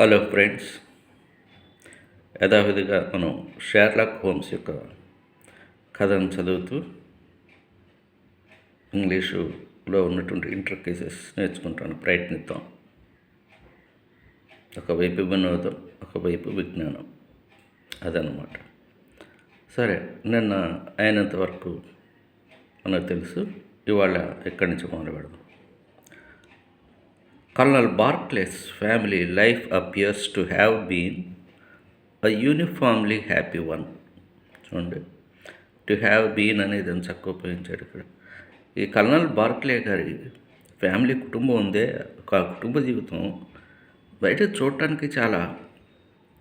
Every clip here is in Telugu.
హలో ఫ్రెండ్స్ యథావిధిగా మనం షేర్లాక్ హోమ్స్ యొక్క కథను చదువుతూ ఇంగ్లీషులో ఉన్నటువంటి ఇంటర్ కేసెస్ నేర్చుకుంటాను ప్రయత్నిద్దాం. ఒకవైపు వినోదం ఒకవైపు విజ్ఞానం అదనమాట సరే నిన్న అయినంత వరకు మనకు తెలుసు ఇవాళ ఎక్కడి నుంచి మొదలు పెడదాం Colonel Barclay's family life appears to have been a uniformly happy one. చూడండి. టు హ్యావ్ బీన్ అనేది ఎంత చక్కగా ఉపయోగించాడు ఇక్కడ. ఈ కల్నల్ బార్క్లే గారి ఫ్యామిలీ కుటుంబం ఉందే ఒక కుటుంబ జీవితం బయట చూడటానికి చాలా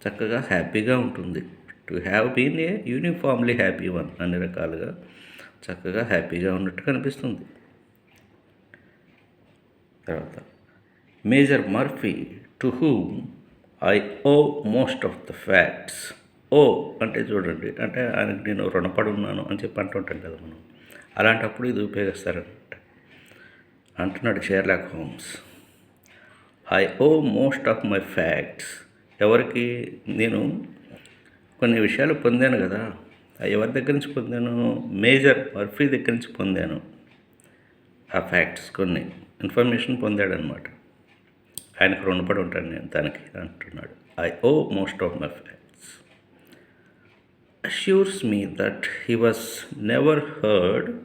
చక్కగా హ్యాపీగా ఉంటుంది. To have been a uniformly happy one అన్ని రకాలుగా చక్కగా హ్యాపీగా ఉన్నట్టు కనిపిస్తుంది. తర్వాత major Murphy to whom I owe most of the facts ఓ అంటే చూడండి అంటే ఆయనకి నేను రుణపడి ఉన్నాను అని చెప్పి అంటుంటాం కదా మనం. అలాంటప్పుడు ఇది ఉపయోగిస్తారనమాట అంటున్నాడు Sherlock Holmes. I owe most of my facts ఎవరికి? నేను కొన్ని విషయాలు పొందాను కదా. ఎవరి దగ్గర నుంచి పొందాను? మేజర్ మర్ఫీ దగ్గర నుంచి పొందాను. ఆ ఫ్యాక్ట్స్ కొన్ని. ఇన్ఫర్మేషన్ పొందాడనమాట ఆయనకు రుణపడి ఉంటాను నేను దానికి అంటున్నాడు. I owe most of my friends assures me that he was never heard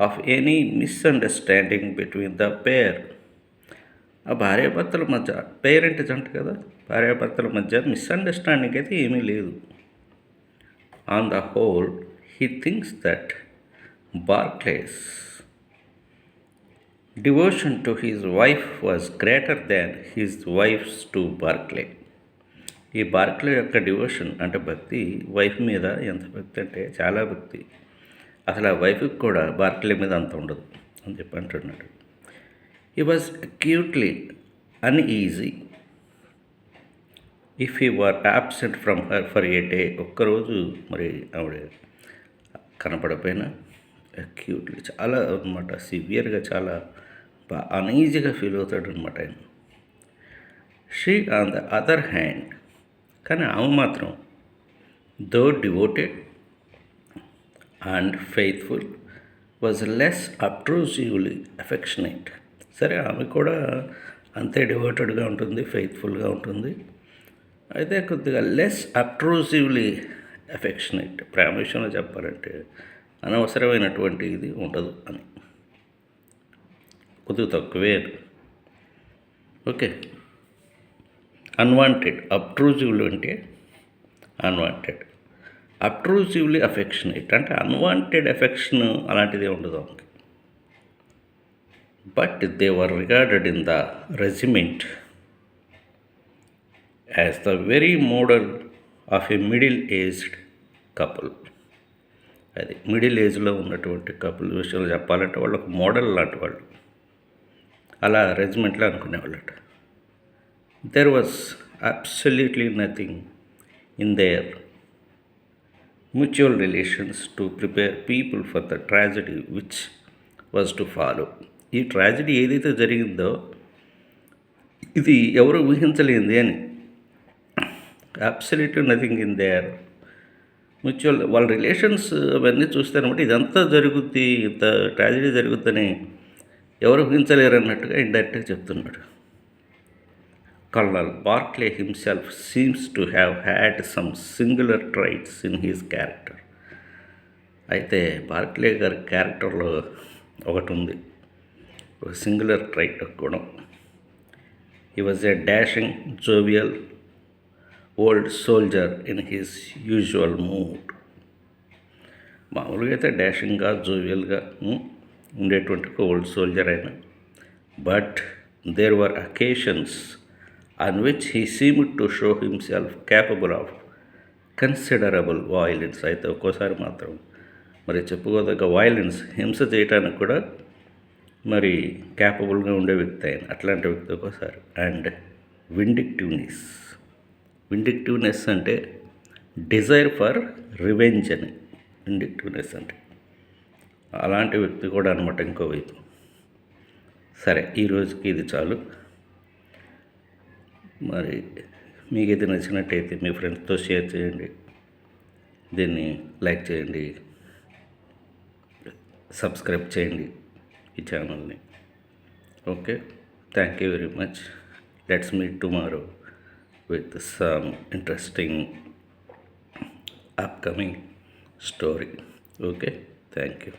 of any misunderstanding between the pair ఆ భార్యాభర్తల మధ్య పేరెంట్ జంట కదా? భార్యాభర్తల మధ్య మిస్అండర్స్టాండింగ్ అయితే ఏమీ లేదు. On the whole he thinks that Barclay's devotion to his wife was greater than his wife's to Barclay ఈ బార్క్లే యొక్క డివోషన్ అంటే భక్తి వైఫ్ మీద ఎంత భక్తి అంటే చాలా భక్తి. అసలు ఆ వైఫ్కి కూడా బార్క్లే మీద అంత ఉండదు అని చెప్పి అంటున్నాడు. He was quietly uneasy if he were absent from her for a day ఒక్కరోజు మరి ఆవిడ కనపడపోయినా అక్యూట్లీ చాలా అనమాట సివియర్గా చాలా అన్ఈజీగా ఫీల్ అవుతాడు అనమాట ఆయన. She on the other hand కానీ ఆమె మాత్రం though devoted and faithful was less obtrusively affectionate సరే ఆమె కూడా అంతే డివోటెడ్గా ఉంటుంది ఫెయిత్ఫుల్గా ఉంటుంది. అయితే కొద్దిగా లెస్ అప్ట్రూజివ్లీ అఫెక్షనేట్ ప్రేమ విషయంలో చెప్పాలంటే అనవసరమైనటువంటి ఇది ఉండదు అని. కొద్దిగా తక్కువే ఓకే. అన్వాంటెడ్ అప్ట్రూజివ్లు అంటే అన్వాంటెడ్ అప్ట్రూజివ్లీ అఫెక్షనేట్ అంటే అన్వాంటెడ్ ఎఫెక్షన్ అలాంటిది ఉండదు ఆమెకి. But they were regarded in the regiment as the very model of a middle aged couple అది మిడిల్ ఏజ్లో ఉన్నటువంటి కపుల్ విషయంలో చెప్పాలంటే వాళ్ళకు మోడల్ లాంటి వాళ్ళు. అలా రెజిమెంట్లో అనుకునేవాళ్ళట. There was absolutely nothing in their mutual relations to prepare people for the tragedy which was to follow ఈ ట్రాజడీ ఏదైతే జరిగిందో ఇది ఎవరు ఊహించలేంది అని. Absolutely nothing in their mutual వాళ్ళ రిలేషన్స్ అవన్నీ చూస్తారనమాట ఇదంతా జరుగుద్ది ఇంత ట్రాజడీ జరుగుద్దని ఎవరు ఊహించలేరు అన్నట్టుగా ఇండైరెక్ట్గా చెప్తున్నాడు. Colonel Barclay himself seems to have had some singular traits in his character. అయితే బార్క్లే గారి క్యారెక్టర్లో ఒకటి ఉంది. ఒక సింగులర్ ట్రైట్ ఒక గుణం. He was a dashing jovial old soldier in his usual mood మామూలుగా అయితే డాషింగ్గా జోవియల్గా ఉండేటువంటి ఓల్డ్ సోల్జర్ అయిన but there were occasions on which he seem to show himself capable of considerable violence అయితే ఒక్కోసారి మాత్రం మరి చెప్పుకోదగ్గ వాయిలెన్స్ హింస చేయటానికి కూడా మరి క్యాపబుల్గా ఉండే వ్యక్తి ఆయన. అట్లాంటి వ్యక్తి ఒక్కోసారి. అండ్ విండిక్టివ్నెస్ విండిక్టివ్నెస్ అంటే డిజైర్ ఫర్ రివెంజ్ అని. విండిక్టివ్నెస్ అంటే అలాంటి వ్యక్తి కూడా అనమాట ఇంకోవైపు సరే ఈరోజుకి ఇది చాలు. మరి మీకు ఇది నచ్చినట్టయితే మీ ఫ్రెండ్స్తో షేర్ చేయండి. దీన్ని లైక్ చేయండి. సబ్స్క్రైబ్ చేయండి ఈ ఛానల్ని. Okay? Thank you very much. Let's meet tomorrow with some interesting upcoming story. Okay? Thank you.